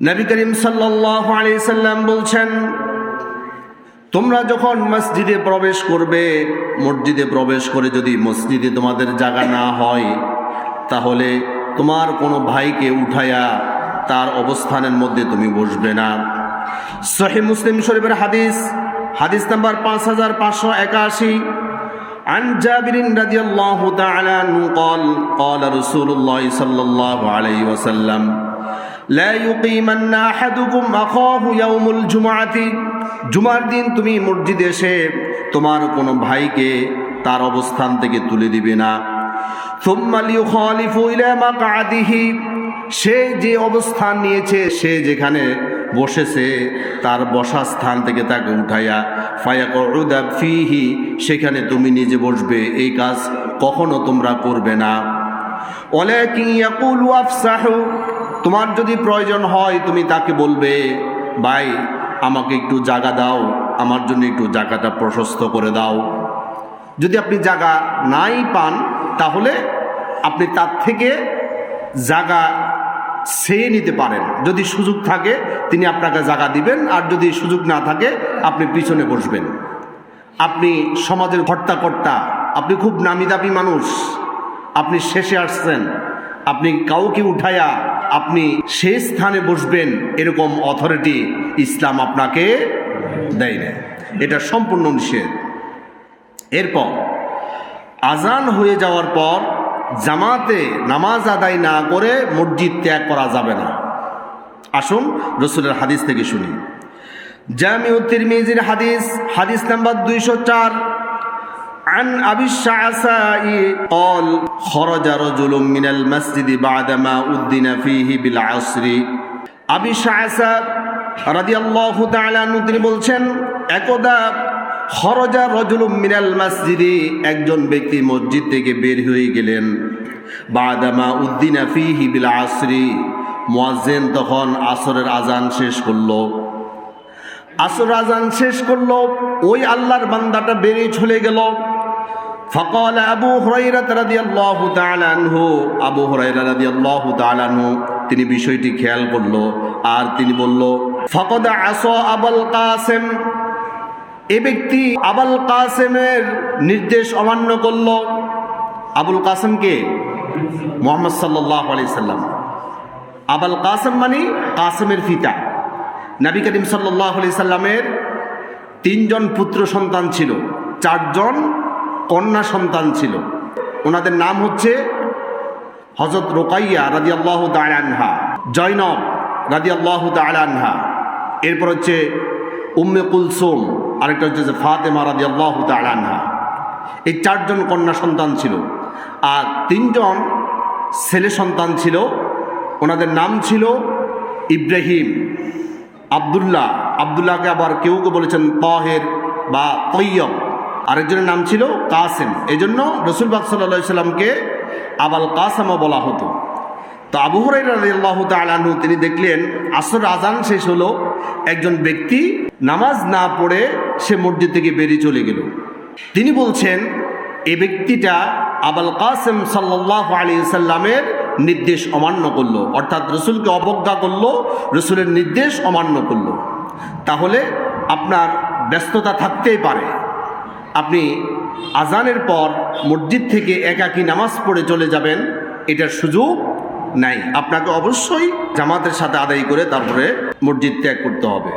নবী করিম সাল্লাল্লাহু আলাইহি সাল্লাম বলছেন তোমরা যখন মসজিদে প্রবেশ করবে মসজিদে প্রবেশ করে যদি মসজিদে তোমাদের জায়গা না হয় তাহলে তোমার কোনো ভাইকে উঠাইয়া তার অবস্থানের মধ্যে তুমি বসবে না সহি মুসলিম শরীফের হাদিস হাদিস নাম্বার পাঁচ হাজার পাঁচশো একাশি عن جابر رضي الله تعالى عنه قال قال رسول الله صلى الله عليه وسلم لا يقيمن احدكم اخاه يوم الجمعه জুমার দিন তুমি মসজিদে এসে তোমার কোনো ভাইকে তার অবস্থান থেকে তুলে দিবে না ثم ليخالف الى مقعده সে যে অবস্থান নিয়েছে সে যেখানে বসেছে তার বসা স্থান থেকে তাকে উঠাইয়া ফায়াকুদা ফিহি সেখানে তুমি নিজে বসবে এই কাজ কখনো তোমরা করবে না ওয়ালাকিন ইয়াকুলু আফসাহু তোমার যদি প্রয়োজন হয়, তুমি তাকে বলবে, ভাই, আমাকে একটু জায়গা দাও, আমার জন্য একটু জায়গাটা প্রশস্ত করে দাও। যদি আপনি জায়গা নাই পান, তাহলে আপনি তার থেকে জায়গা চেয়ে নিতে পারেন। যদি সুযোগ থাকে, তিনি আপনাকে জায়গা দিবেন, আর যদি সুযোগ না থাকে, আপনি পিছনে বসবেন। আপনি সমাজের কর্তা আপনি খুব নামি দামি মানুষ। আপনি শেষে আসছেন, আপনি কাউকে উঠায়া আপনি সেই স্থানে বসবেন এরকম অথরিটি ইসলাম আপনাকে দেয় না এটা সম্পূর্ণ নিষেধ। এরপর, আজান হয়ে যাওয়ার পর জামাতে নামাজ আদায় না করে মসজিদ ত্যাগ করা যাবে না। আসুন রসুলের হাদিস থেকে শুনি। জামিউ তিরমিজির হাদিস হাদিস নাম্বার দুইশো চার। عن أبي الشعثاء قال خرج رجل من المسجد بعدما أذن فيه بالعصر আবি শাহসা রাদিয়াল্লাহু তাআলা আনহু তিনি বলছেন একদা খরজা রজুলুম মিনাল মসজিদে একজন ব্যক্তি মসজিদ থেকে বের হয়ে গেলেন বাদামা উদ্দিনা ফিহি বিল আসরি মুয়াজ্জিন তখন আসরের আজান শেষ করলো আসর আজান শেষ করল, ওই আল্লাহর বান্দাটা বেরিয়ে চলে গেল। ফকল আবু আবু হরাইরা তিনি বিষয়টি খেয়াল করল আর তিনি বলল, ফকদ আস আবল কাসেম। এ ব্যক্তি আবুল কাসেমের নির্দেশ অমান্য করল। আবুল কাসেমকে মোহাম্মদ সাল্লাম। আবুল কাসেম মানে কাসেমের ফিতা নবী করিম সাল্লাহ আলি সাল্লামের তিনজন পুত্র সন্তান ছিল, চারজন কন্যা সন্তান ছিল। ওনাদের নাম হচ্ছে হজরত রোকাইয়া রাজি আল্লাহ আনহা জৈনব রাজি আল্লাহ আনহা, এরপর হচ্ছে উম্মে কুলসুম, আরেকটা হচ্ছে ফাতেমা রাজি আল্লাহ আনহা। এই চারজন কন্যা সন্তান ছিল। আর তিনজন ছেলে সন্তান ছিল। ওনাদের নাম ছিল ইব্রাহিম। আবদুল্লাহ, আবদুল্লাহকে আবার কেউ কেউ বলেছেন তহের বা তৈয়ব। আরেকজনের নাম ছিল কাসেম। এই জন্য রসুলবাগ সাল্লা সাল্লামকে আবাল কাসেমও বলা হতো। তো আবু হরাইল্লাহ তালু তিনি দেখলেন আসর আজান শেষ হলো, একজন ব্যক্তি নামাজ না পড়ে সে মসজিদ থেকে বেরিয়ে চলে গেল। তিনি বলছেন, এ ব্যক্তিটা আবাল কাসেম সাল্লাহ আলী সাল্লামের নির্দেশ অমান্য করল, অর্থাৎ রসুলকে অবজ্ঞা করল, রসুলের নির্দেশ অমান্য করল। তাহলে আপনার ব্যস্ততা থাকতেই পারে। আপনি আজানের পর মসজিদ থেকে একাকী নামাজ পড়ে চলে যাবেন, এটার সুযোগ নাই। আপনাকে অবশ্যই জামাতের সাথে আদায় করে তারপরে মসজিদ ত্যাগ করতে হবে।